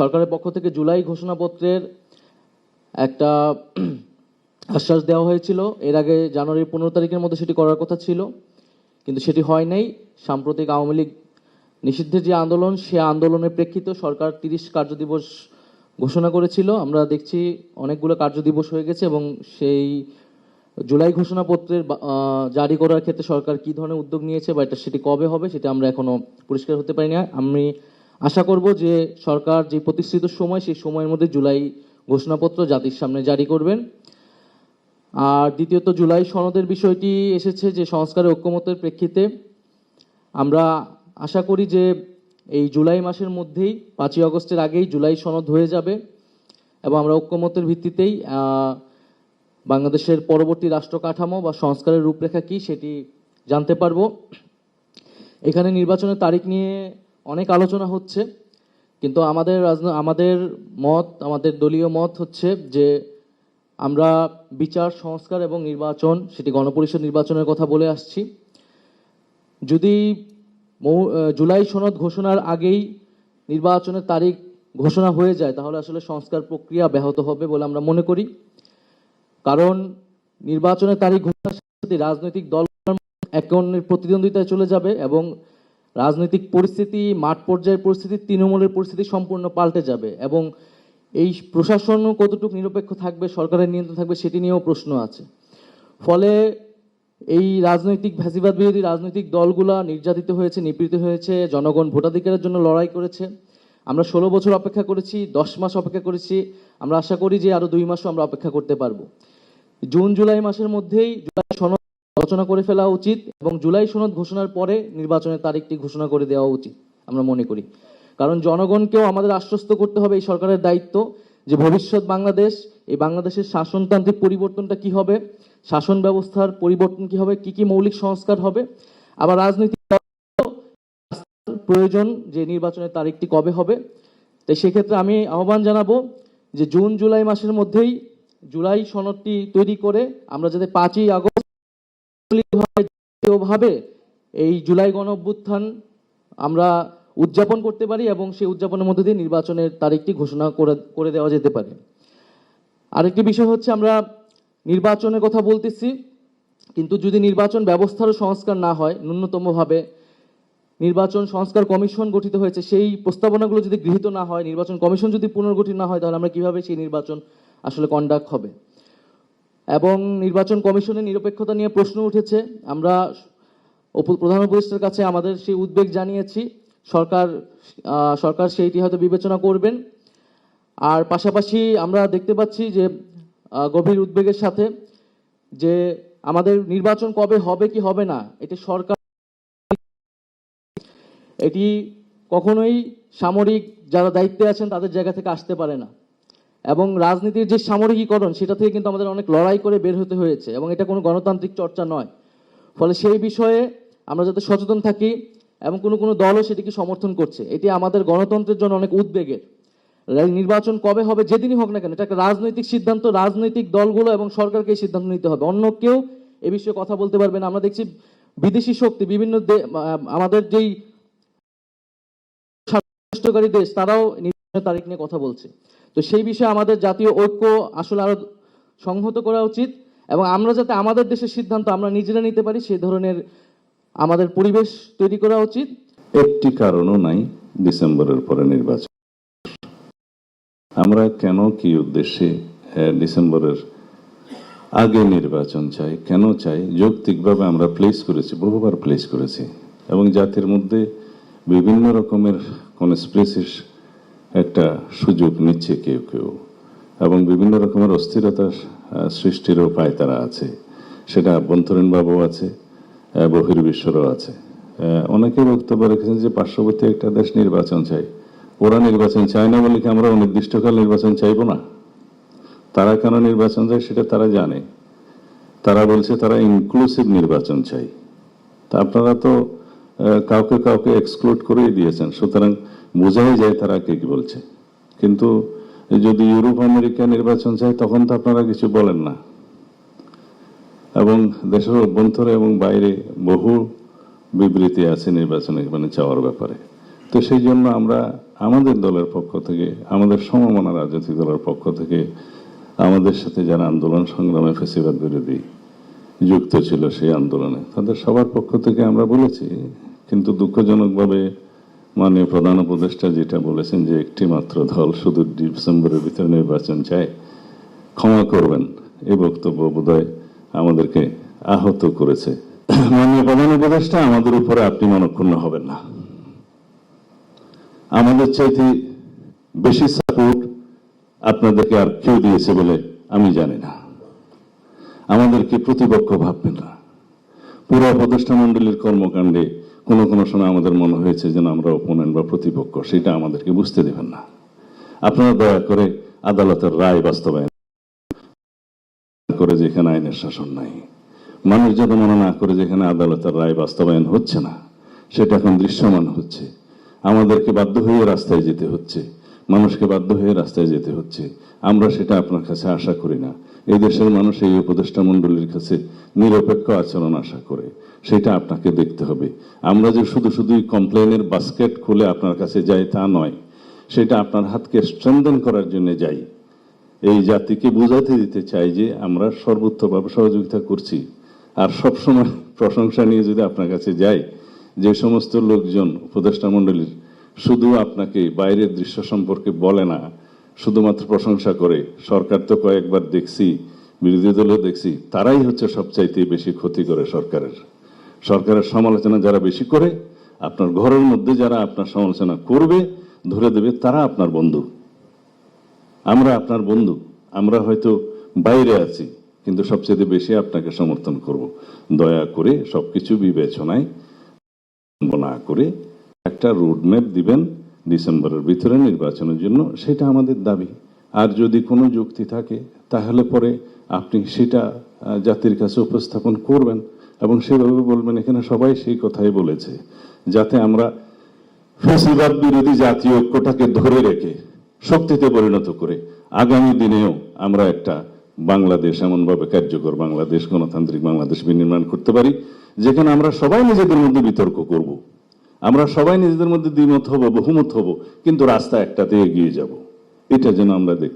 সরকারের পক্ষ থেকে জুলাই ঘোষণাপত্রের একটা আশ্বাস দেওয়া হয়েছিল। এর আগে জানুয়ারির পনেরো তারিখের মধ্যে সেটি করার কথা ছিল, কিন্তু সেটি হয় নাই। সাম্প্রতিক আওয়ামী লীগ নিষিদ্ধের যে আন্দোলন, সে আন্দোলনের প্রেক্ষিতে সরকার তিরিশ কার্যদিবস ঘোষণা করেছিল। আমরা দেখছি অনেকগুলো কার্যদিবস হয়ে গেছে এবং সেই জুলাই ঘোষণাপত্রের জারি করার ক্ষেত্রে সরকার কি ধরনের উদ্যোগ নিয়েছে বা এটা সেটি কবে হবে, সেটা আমরা এখনও পরিষ্কার হতে পারি না। আমি আশা করব যে সরকার যে প্রতিষ্ঠিত সময়, সেই সময়ের মধ্যে জুলাই ঘোষণাপত্র জাতির সামনে জারি করবেন। আর দ্বিতীয়ত, জুলাই সনদের বিষয়টি এসেছে যে সংস্কারের ঐক্যমতের প্রেক্ষিতে। আমরা আশা করি যে এই জুলাই মাসের মধ্যেই, পাঁচই আগস্টের আগেই জুলাই সনদ হয়ে যাবে এবং আমরা ঐক্যমতের ভিত্তিতেই বাংলাদেশের পরবর্তী রাষ্ট্র কাঠামো বা সংস্কারের রূপরেখা কি সেটি জানতে পারব। এখানে নির্বাচনের তারিখ নিয়ে অনেক আলোচনা হচ্ছে, কিন্তু আমাদের আমাদের মত, আমাদের দলীয় মত হচ্ছে যে আমরা বিচার, সংস্কার এবং নির্বাচন, সেটি গণপরিষদ নির্বাচনের কথা বলে আসছি। যদি জুলাই সনদ ঘোষণার আগেই নির্বাচনের তারিখ ঘোষণা হয়ে যায়, তাহলে আসলে সংস্কার প্রক্রিয়া ব্যাহত হবে বলে আমরা মনে করি। কারণ নির্বাচনের তারিখ ঘোষণার সাথে রাজনৈতিক দল এক অন্যের প্রতিদ্বন্দ্বিতায় চলে যাবে এবং রাজনৈতিক পরিস্থিতি, মাঠ পর্যায়ের পরিস্থিতি, তৃণমূলের পরিস্থিতি সম্পূর্ণ পাল্টে যাবে এবং এই প্রশাসন কতটুকু নিরপেক্ষ থাকবে, সরকারের নিয়ন্ত্রণ থাকবে, সেটি নিয়েও প্রশ্ন আছে। ফলে এই রাজনৈতিক ফ্যাসিবাদ বিরোধী রাজনৈতিক দলগুলা নির্যাতিত হয়েছে, নিপীড়িত হয়েছে, জনগণ ভোটাধিকারের জন্য লড়াই করেছে। আমরা ষোলো বছর অপেক্ষা করেছি, দশ মাস অপেক্ষা করেছি। আমরা আশা করি যে আরও দুই মাসও আমরা অপেক্ষা করতে পারব। জুন, জুলাই মাসের মধ্যেই রচনা করে ফেলা উচিত এবং জুলাই সনদ ঘোষণার পরে নির্বাচনের তারিখটি ঘোষণা করে দেওয়া উচিত, আমরা মনে করি। কারণ জনগণকেও আমাদের আশ্বস্ত করতে হবে এই সরকারের দায়িত্ব যে ভবিষ্যৎ বাংলাদেশ, এই বাংলাদেশের শাসনতান্ত্রিক পরিবর্তনটা কি হবে, শাসন ব্যবস্থার পরিবর্তন কি হবে, কি কি মৌলিক সংস্কার হবে, আবার রাজনৈতিক প্রয়োজন যে নির্বাচনের তারিখটি কবে হবে। তাই সেক্ষেত্রে আমি আহ্বান জানাব যে জুন, জুলাই মাসের মধ্যেই জুলাই সনদটি তৈরি করে আমরা যাতে পাঁচই আগস্ট ভাবে এই জুলাই গণ অভ্যুত্থান আমরা উদযাপন করতে পারি এবং সেই উদযাপনের মধ্যে দিয়ে নির্বাচনের তারিখটি ঘোষণা করে করে দেওয়া যেতে পারে। আরেকটি বিষয় হচ্ছে আমরা নির্বাচনের কথা বলতেছি, কিন্তু যদি নির্বাচন ব্যবস্থারও সংস্কার না হয়, ন্যূনতমভাবে নির্বাচন সংস্কার কমিশন গঠিত হয়েছে, সেই প্রস্তাবনাগুলো যদি গৃহীত না হয়, নির্বাচন কমিশন যদি পুনর্গঠিত না হয়, তাহলে আমরা কীভাবে সেই নির্বাচন আসলে কন্ডাক্ট হবে? এবং নির্বাচন কমিশনের নিরপেক্ষতা নিয়ে প্রশ্ন উঠেছে। আমরা প্রধান উপদেষ্টার কাছে আমাদের সেই উদ্বেগ জানিয়েছি। সরকার সরকার সেইটি হয়তো বিবেচনা করবেন। আর পাশাপাশি আমরা দেখতে পাচ্ছি যে গভীর উদ্বেগের সাথে যে আমাদের নির্বাচন কবে হবে কি হবে না, এটি সরকার এটি কখনোই সামরিক যারা দায়িত্বে আছেন তাদের জায়গা থেকে আসতে পারে না। এবং রাজনীতির যে সামরিকীকরণ, সেটা থেকে কিন্তু আমাদের অনেক লড়াই করে বের হতে হয়েছে এবং এটা কোনো গণতান্ত্রিক চর্চা নয়। ফলে সেই বিষয়ে আমরা যাতে সচেতন থাকি এবং কোনো কোনো দলও সেটিকে সমর্থন করছে। এটি আমাদের গণতন্ত্রের জন্য অনেক উদ্বেগের। নির্বাচন কবে হবে, যেদিনই হোক না কেন, এটা একটা রাজনৈতিক সিদ্ধান্ত, রাজনৈতিক দলগুলো এবং সরকারকে এই সিদ্ধান্ত নিতে হবে। অন্য কেউ এ বিষয়ে কথা বলতে পারবে না। আমরা দেখছি বিদেশি শক্তি, বিভিন্ন আমাদের যেই দেশ, তারাও তারিখ নিয়ে কথা বলছে। তো সেই বিষয়ে আমাদের জাতীয় ঐক্য আসলে আরও সংহত করা উচিত এবং আমরা যাতে আমাদের দেশের সিদ্ধান্ত আমরা নিজেরা নিতে পারি, সেই ধরনের আমাদের পরিবেশ তৈরি করা উচিত। একটি কারণও নাই ডিসেম্বরের পরে নির্বাচন। আমরা কেন কি উদ্দেশ্যে ডিসেম্বরের আগে নির্বাচন চাই, কেন চাই? যৌক্তিকভাবে আমরা প্লেস করেছি, বহুবার প্লেস করেছি এবং জাতির মধ্যে বিভিন্ন রকমের কনস্পিরেসির একটা সুযোগ নিচ্ছে কেউ কেউ। এবং বিভিন্ন রকমের অস্থিরতার আহ, সৃষ্টির উপায় তারা আছে। সেটা আভ্যন্তরীণভাবেও আছে বহির্বিশ্বরও আছে। অনেকে বক্তব্য রেখেছেন যে পার্শ্ববর্তী একটা দেশ নির্বাচন চাই। ওরা নির্বাচন চায় না বলে কি আমরা অনির্দিষ্টকাল নির্বাচন চাইব না? তারা কেন নির্বাচন চায় সেটা তারা জানে। তারা বলছে তারা ইনক্লুসিভ নির্বাচন চাই। তা আপনারা তো কাউকে কাউকে এক্সক্লুড করেই দিয়েছেন। সুতরাং বোঝাই যায় তারা কে কি বলছে। কিন্তু যদি ইউরোপ আমেরিকা নির্বাচন চায়, তখন তো আপনারা কিছু বলেন না। এবং দেশের অভ্যন্তরে এবং বাইরে বহু বিবৃতি আছে নির্বাচনে মানে চাওয়ার ব্যাপারে। তো সেই জন্য আমরা আমাদের দলের পক্ষ থেকে, আমাদের সমমনা রাজনৈতিক দলের পক্ষ থেকে আমাদের সাথে যারা আন্দোলন সংগ্রামে ফেসিবাদ বিরোধী যুক্ত ছিল সেই আন্দোলনে, তাদের সবার পক্ষ থেকে আমরা বলেছি কিন্তু দুঃখজনকভাবে মাননীয় প্রধান উপদেষ্টা যেটা বলেছেন যে একটি মাত্র দল শুধু ডিসেম্বরের ভিতরে নির্বাচন চায়, ক্ষমা করবেন। এই বক্তব্য বোধহয় আমাদেরকে আহত করেছে। মাননীয় প্রধান উপদেষ্টা, আমাদের উপরে আপনি মনক্ষুণ্ণ হবেন না। আমাদের চাইতে বেশি সাপোর্ট আপনাদেরকে আর কেউ দিয়েছে বলে আমি জানি না। আমাদেরকে প্রতিপক্ষ ভাববেন না। পুরো উপদেষ্টা মন্ডলীর কর্মকাণ্ডে কোনো কোনো সময় আমাদের মনে হয়েছে যেন আমরা অপোনেন্ট বা প্রতিপক্ষ, সেটা আমাদেরকে বুঝতে দেবেন না। আপনারা দয়া করে আদালতের রায় বাস্তবায়ন করে যেখানে আইনের শাসন নাই, মানুষ যেন মনে না করে যেখানে আদালতের রায় বাস্তবায়ন হচ্ছে না, সেটা এখন দৃশ্যমান হচ্ছে। আমাদেরকে বাধ্য হয়ে রাস্তায় যেতে হচ্ছে। মানুষকে বাধ্য হয়ে রাস্তায় যেতে হচ্ছে। আমরা সেটা আপনার কাছে আশা করি না। এই দেশের মানুষ, এই উপদেষ্টা মণ্ডলীর কাছে নিরপেক্ষ আচরণ আশা করে। সেটা আপনাকে দেখতে হবে। আমরা যে শুধু শুধুই কমপ্লেনের বাস্কেট খুলে আপনার কাছে যাই তা নয়, সেটা আপনার হাতকে স্ট্রেংথেন করার জন্য যাই। এই জাতিকে বোঝাতে দিতে চাই যে আমরা সর্বোচ্চভাবে সহযোগিতা করছি। আর সবসময় প্রশংসা নিয়ে যদি আপনার কাছে যাই, যে সমস্ত লোকজন উপদেষ্টা মণ্ডলীর শুধু আপনাকে বাইরের দৃশ্য সম্পর্কে বলে না, শুধুমাত্র প্রশংসা করে। সরকার তো কয়েকবার দেখছি, বিরোধী দলও দেখছি, তারাই হচ্ছে সবচাইতে বেশি ক্ষতি করে সরকারের। সরকারের সমালোচনা যারা বেশি করে, আপনার ঘরের মধ্যে যারা আপনার সমালোচনা করবে, ধরে দেবে তারা আপনার বন্ধু। আমরা আপনার বন্ধু, আমরা হয়তো বাইরে আছি, কিন্তু সবচেয়ে বেশি আপনাকে সমর্থন করব। দয়া করে সবকিছু বিবেচনায় না করে একটা রোডম্যাপ দিবেন ডিসেম্বরের ভিতরে নির্বাচনের জন্য, সেটা আমাদের দাবি। আর যদি কোনো যুক্তি থাকে, তাহলে পরে আপনি সেটা জাতির কাছে উপস্থাপন করবেন এবং সেভাবে বলবেন, এখানে সবাই সেই কথাই বলেছে, যাতে আমরা ফেসিবাদ বিরোধী জাতীয় ঐক্যটাকে ধরে রেখে, শক্তিতে পরিণত করে, আগামী দিনেও আমরা একটা বাংলাদেশ, এমনভাবে কার্যকর বাংলাদেশ, গণতান্ত্রিক বাংলাদেশ বিনির্মাণ করতে পারি, যেখানে আমরা সবাই নিজেদের মধ্যে বিতর্ক করব। আমরা সবাই নিজেদের মধ্যে দ্বিমত হব, বহুমত হব, কিন্তু রাস্তা একটাতে এগিয়ে যাব। এটা যেন আমরা দেখি।